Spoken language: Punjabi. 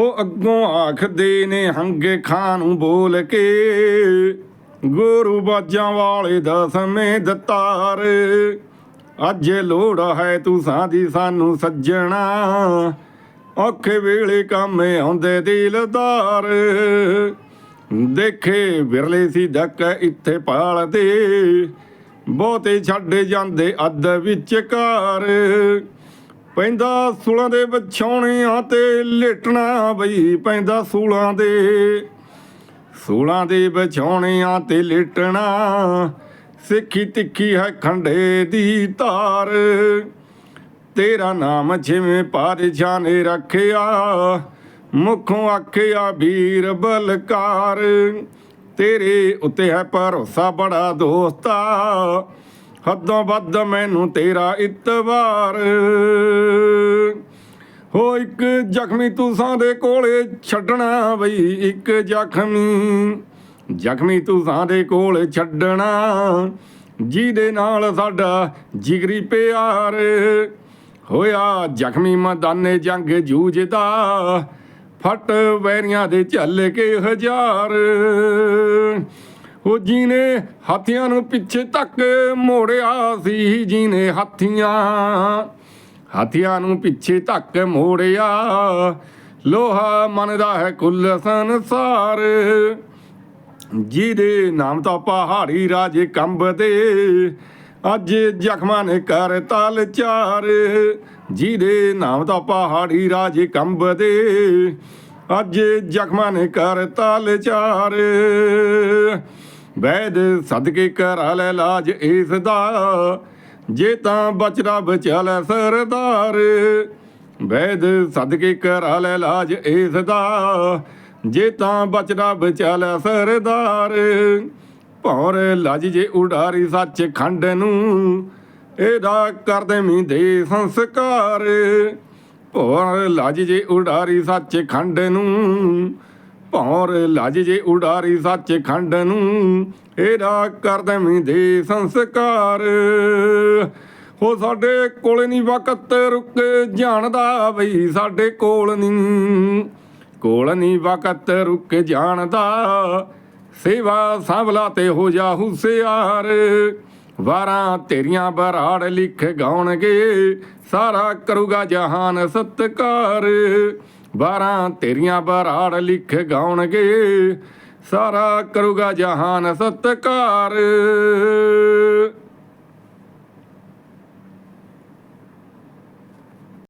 ਹੋ ਅੱਗੋਂ ਆਖਦੇ ਨੇ, ਹੰਗੇ ਖਾਂ ਨੂੰ ਬੋਲ ਕੇ ਗੁਰੂ ਬਾਜਾਂ ਵਾਲੇ ਦਾ ਸਮੇਂ ਦਤਾਰ। ਅੱਜ ਲੋੜ ਹੈ ਤੂੰ ਸਾਦੀ ਸਾਨੂੰ ਸੱਜਣਾ, ਔਖੇ ਵੇਲੇ ਕੰਮ ਆਉਂਦੇ ਦਿਲਦਾਰ। ਦੇਖੇ ਵਿਰਲੇ ਸੀ ਧੱਕ ਇੱਥੇ ਪਾਲਦੇ, ਬਹੁਤੇ ਛੱਡ ਜਾਂਦੇ ਅੱਧ ਵਿਚਕਾਰ। ਪੈਂਦਾ ਸੂਲਾਂ ਦੇ ਵਿਛਾਉਣਿਆਂ ਤੇ ਲੇਟਣਾ ਬਈ ਪੈਂਦਾ ਸੂਲਾਂ ਦੇ। ਸੂਲਾਂ ਦੇ ਵਿਛਾਉਣਿਆਂ ਤੇ ਲੇਟਣਾ, ਸਿੱਖੀ ਤਿੱਖੀ ਹੈ ਖੰਡੇ ਦੀ ਧਾਰ। ਤੇਰਾ ਨਾਮ ਜਿਵੇਂ ਪਾਤਸ਼ਾਹ ਨੇ ਰੱਖਿਆ, ਮੁਖੋਂ ਆਖਿਆ ਵੀਰ ਬਲਕਾਰ। ਤੇਰੇ ਉੱਤੇ ਹੈ ਭਰੋਸਾ ਬੜਾ ਦੋਸਤਾ ਹੱਦੋਂ ਵੱਧ ਮੈਨੂੰ ਤੇਰਾ ਇਤਬਾਰ। ਹੋ ਇੱਕ ਜ਼ਖਮੀ ਤੁਸਾਂ ਦੇ ਕੋਲੇ ਛੱਡਣਾ ਬਈ ਇੱਕ ਜ਼ਖਮੀ। ਜ਼ਖਮੀ ਤੁਸਾਂ ਦੇ ਕੋਲ ਛੱਡਣਾ, ਜਿਹਦੇ ਨਾਲ ਸਾਡਾ ਜਿਗਰੀ ਪਿਆਰ। ਹੋਇਆ ਜ਼ਖਮੀ ਮੈਦਾਨੇ ਜੰਗ ਜੂਝਦਾ, ਫਟ ਵੈਰੀਆਂ ਦੇ ਚੱਲ ਕੇ ਹਜ਼ਾਰ। ਉਹ ਜੀਨੇ ਹਾਥੀਆਂ ਨੂੰ ਪਿੱਛੇ ਤੱਕ ਮੋੜਿਆ ਸੀ ਜੀਨੇ ਹਾਥੀਆਂ ਹਾਥੀਆਂ ਨੂੰ ਪਿੱਛੇ ਤੱਕ ਮੋੜਿਆ। ਲੋਹਾ ਮੰਨਦਾ ਹੈ ਕੁੱਲ ਸੰਸਾਰ, ਜਿਹਦੇ ਨਾਮ ਤਾਂ ਪਹਾੜੀ ਰਾਜੇ ਕੰਬਦੇ ਅੱਜ ਜ਼ਖਮਾਂ ਨੇ ਕਰ ਤਲ ਚਾਰ, ਜਿਹਦੇ ਨਾਮ ਤਾਂ ਪਹਾੜੀ ਰਾਜੇ ਕੰਬਦੇ ਅੱਜ ਜ਼ਖਮਾਂ ਨੇ ਕਰ ਤਲ ਵੈਦ ਸਦਕੇ ਕਰਾ ਲੈ ਲਾਜ ਇਸ ਦਾ, ਜੇ ਤਾਂ ਬਚਰਾ ਬਚਾ ਲੈ ਸਰਦਾਰ। ਵੈਦ ਸਦਕੇ ਕਰਾ ਲੈ ਲਾਜ ਇਸ ਦਾ, ਜੇ ਤਾਂ ਬਚਰਾ ਬਚਾ ਲੈ ਸਰਦਾਰ। ਭੌਰ ਲੱਜ ਜੇ ਉਡਾਰੀ ਸੱਚ ਖੰਡ ਨੂੰ, ਇਹਦਾ ਕਰ ਦੇਵੀਂ ਦੇ ਸੰਸਕਾਰ। ਭੌਰ ਲੱਜ ਜੇ ਉਡਾਰੀ ਸੱਚ ਖੰਡ ਨੂੰ। ਭੌਰ ਲੱਜ ਜੇ ਉਡਾਰੀ ਸੱਚ ਖੰਡ ਨੂੰ। ਇਹਦਾ ਕਰ ਦੇਵੀਂ ਦੇ ਸੰਸਕਾਰ। ਹੋ ਸਾਡੇ ਕੋਲ ਨਹੀਂ ਵਕਤ ਰੁਕ, ਜਾਣਦਾ ਬਈ ਸਾਡੇ ਕੋਲ ਨਹੀਂ ਕੋਲ ਨਹੀਂ ਵਕਤ ਰੁਕ, ਜਾਣਦਾ ਸੇਵਾ ਸਾਂਭਲਾ ਤੇ ਹੋ ਜਾ ਹੁਸਿਆਰ ਵਾਰਾਂ ਤੇਰੀਆਂ ਬਰਾੜ ਲਿਖ ਗਾਉਣਗੇ, ਸਾਰਾ ਕਰੂਗਾ ਜਹਾਨ ਸਤਕਾਰ। ਵਾਰਾਂ ਤੇਰੀਆਂ ਬਰਾੜ ਲਿਖ ਗਾਉਣਗੇ, ਸਾਰਾ ਕਰੂਗਾ ਜਹਾਨ ਸਤਕਾਰ।